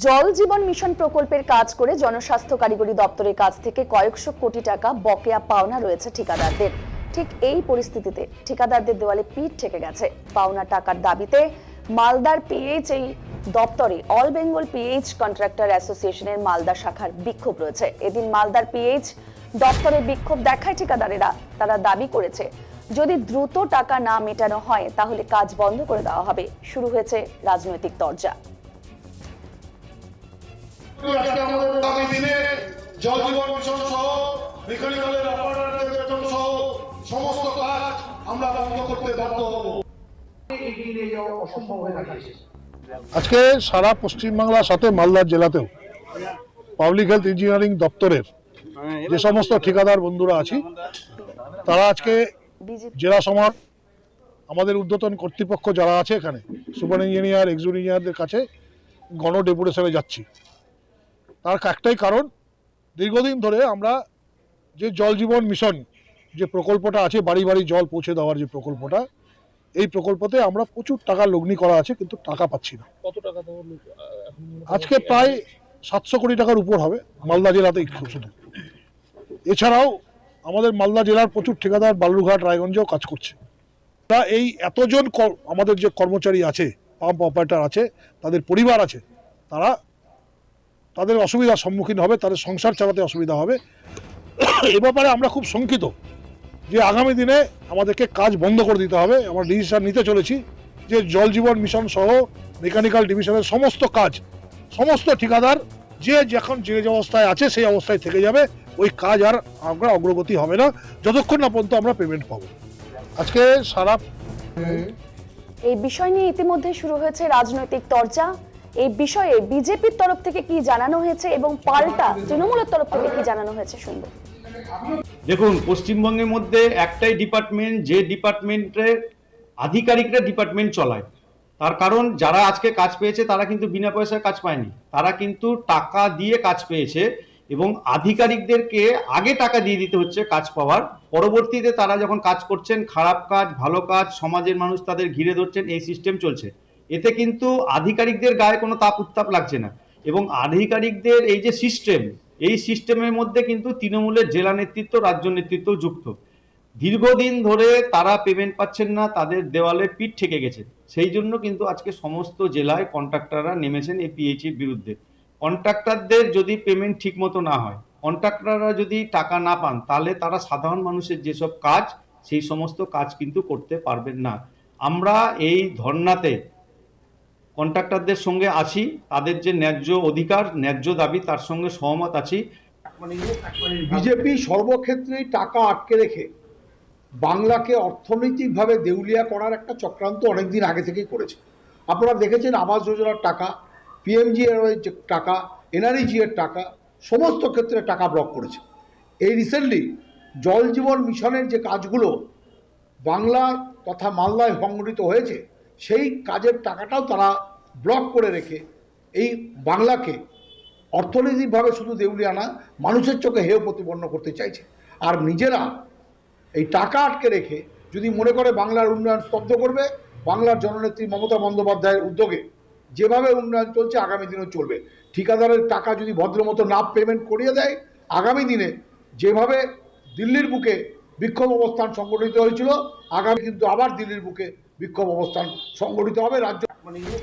জল জীবন মিশন প্রকল্পের কাজ করে জনস্বাস্থ্য কারিগরি দপ্তরের কাছ থেকে কয়েকশো কোটি টাকা বকেয়া পাওনা রয়েছে ঠিকাদারদের। ঠিক এই পরিস্থিতিতে ঠিকাদারদের দেওয়ালে পিঠ ঠেকে গেছে। পাওনা টাকার দাবিতে মালদার পিএইচ এই দপ্তরে অল বেঙ্গল পিএইচ কন্ট্রাক্টর অ্যাসোসিয়েশনের মালদা শাখার বিক্ষোভ রয়েছে। এদিন মালদার পিএইচ দপ্তরে বিক্ষোভ দেখায় ঠিকাদারেরা। তারা দাবি করেছে, যদি দ্রুত টাকা না মেটানো হয়, তাহলে কাজ বন্ধ করে দেওয়া হবে। শুরু হয়েছে রাজনৈতিক দরজা আজকে আমাদের আগামী দিনে জল জীবন মিশন সহ মেকানিক্যালের অপারেটরদের বেতন সহ সমস্ত কাজ আমরা বন্ধ করতে বাধ্য হব। আজকে সারা পশ্চিমবাংলার সাথে মালদার জেলাতেও পাবলিক হেলথ ইঞ্জিনিয়ারিং দপ্তরের যে সমস্ত ঠিকাদার বন্ধুরা আছি তারা আজকে জেলা সমাজ আমাদের ঊর্ধ্বতন কর্তৃপক্ষ যারা আছে এখানে সুপার ইঞ্জিনিয়ার এক্সিকিউটিভ ইঞ্জিনিয়ারদের কাছে গণ ডেপুটেশনে যাচ্ছি। তার একটাই কারণ দীর্ঘদিন ধরে আমরা যে জল জীবন মিশন যে প্রকল্পটা আছে বাড়ি বাড়ি জল পৌঁছে দেওয়ার যে প্রকল্পটা এই প্রকল্পতে আমরা প্রচুর টাকা লগ্নি করা আছে কিন্তু টাকা পাচ্ছি না। কত টাকা আজকে প্রায় সাতশো কোটি টাকার উপর হবে মালদা জেলাতে শুধু। এছাড়াও আমাদের মালদা জেলার প্রচুর ঠিকাদার বালুরঘাট রায়গঞ্জেও কাজ করছে। তা এই এতজন আমাদের যে কর্মচারী আছে পাম্প অপারেটার আছে তাদের পরিবার আছে তারা তাদের অসুবিধার সম্মুখীন হবে, তাদের সংসার চালাতে অসুবিধা হবে। এ ব্যাপারে আমরা খুব শঙ্কিত যে আগামী দিনে আমাদেরকে কাজ বন্ধ করে দিতে হবে। আমরা ডিসিশন নিতে চলেছি যে জল জীবন মিশন সহ মেকানিক্যাল ডিভিশনের সমস্ত কাজ, সমস্ত ঠিকাদার যে যখন যে অবস্থায় আছে সেই অবস্থায় থেকে যাবে। ওই কাজ আর আমরা অগ্রগতি হবে না। যতক্ষণ না পর্যন্ত আমরা পেমেন্ট পাবো। আজকে সারা এই বিষয় নিয়ে ইতিমধ্যে শুরু হয়েছে রাজনৈতিক চর্চা। এই বিষয়ে বিজেপির তরফ থেকে কি জানানো হয়েছে এবং পাল্টা তৃণমূলের তরফ থেকে কি জানানো হয়েছে শুনব। দেখুন, পশ্চিমবঙ্গের মধ্যে একটাই ডিপার্টমেন্ট যে ডিপার্টমেন্টের আধিকারিকরা ডিপার্টমেন্ট চলায়। তার কারণ, যারা আজকে কাজ পেয়েছে, তারা কিন্তু বিনা পয়সায় কাজ পায়নি। তারা কিন্তু টাকা দিয়ে কাজ পেয়েছে এবং আধিকারিকদেরকে আগে টাকা দিয়ে দিতে হচ্ছে কাজ পাওয়ার। পরবর্তীতে তারা যখন কাজ করছেন, খারাপ কাজ, ভালো কাজ, সমাজের মানুষ তাদের ঘিরে ধরছেন, এই সিস্টেম চলছে। এতে কিন্তু আধিকারিকদের গায়ে কোনো তাপ উত্তাপ লাগছে না। এবং আধিকারিকদের এই যে সিস্টেম এই সিস্টেমের মধ্যে কিন্তু তৃণমূলের জেলা নেতৃত্ব, রাজ্য নেতৃত্ব যুক্ত। দীর্ঘদিন ধরে তারা পেমেন্ট পাচ্ছেন না, তাদের দেওয়ালে পিঠ ঠেকে গেছে। সেই জন্য কিন্তু আজকে সমস্ত জেলায় কন্ট্রাক্টররা নেমেছেন এই পিএইচির বিরুদ্ধে। কন্ট্রাক্টরদের যদি পেমেন্ট ঠিকমতো না হয় কন্ট্রাক্টররা যদি টাকা না পান, তাহলে তারা সাধারণ মানুষের যেসব কাজ, সেই সমস্ত কাজ কিন্তু করতে পারবেন না। আমরা এই ধর্নাতে কন্ট্রাক্টরদের সঙ্গে আছি, তাদের যে ন্যায্য অধিকার, ন্যায্য দাবি, তার সঙ্গে সহমত আছি। বিজেপি সর্বক্ষেত্রেই টাকা আটকে রেখে বাংলাকে অর্থনৈতিকভাবে দেউলিয়া করার একটা চক্রান্ত অনেকদিন আগে থেকেই করেছে। আপনারা দেখেছেন আবাস যোজনার টাকা পিএমজি এর টাকা এনআরইজি এর টাকা, সমস্ত ক্ষেত্রে টাকা ব্লক করেছে। এই রিসেন্টলি জল জীবন মিশনের যে কাজগুলো বাংলা তথা মালদায় সংগঠিত হয়েছে সেই কাজের টাকাটাও তারা ব্লক করে রেখে এই বাংলাকে অর্থনৈতিকভাবে শুধু দেউলিয়া না, মানুষের চোখে হেয় প্রতিপন্ন করতে চাইছে। আর নিজেরা এই টাকা আটকে রেখে যদি মনে করে বাংলার উন্নয়ন স্তব্ধ করবে, বাংলার জননেত্রী মমতা বন্দ্যোপাধ্যায়ের উদ্যোগে যেভাবে উন্নয়ন চলছে, আগামী দিনেও চলবে। ঠিকাদারের টাকা যদি ভদ্রমতো না পেমেন্ট করিয়ে দেয়, আগামী দিনে যেভাবে দিল্লির বুকে বিক্ষোভ অবস্থান সংগঠিত হয়েছিল, আগামী কিন্তু আবার দিল্লির বুকে বিক্ষোভ অবস্থান সংগঠিত হবে রাজ্য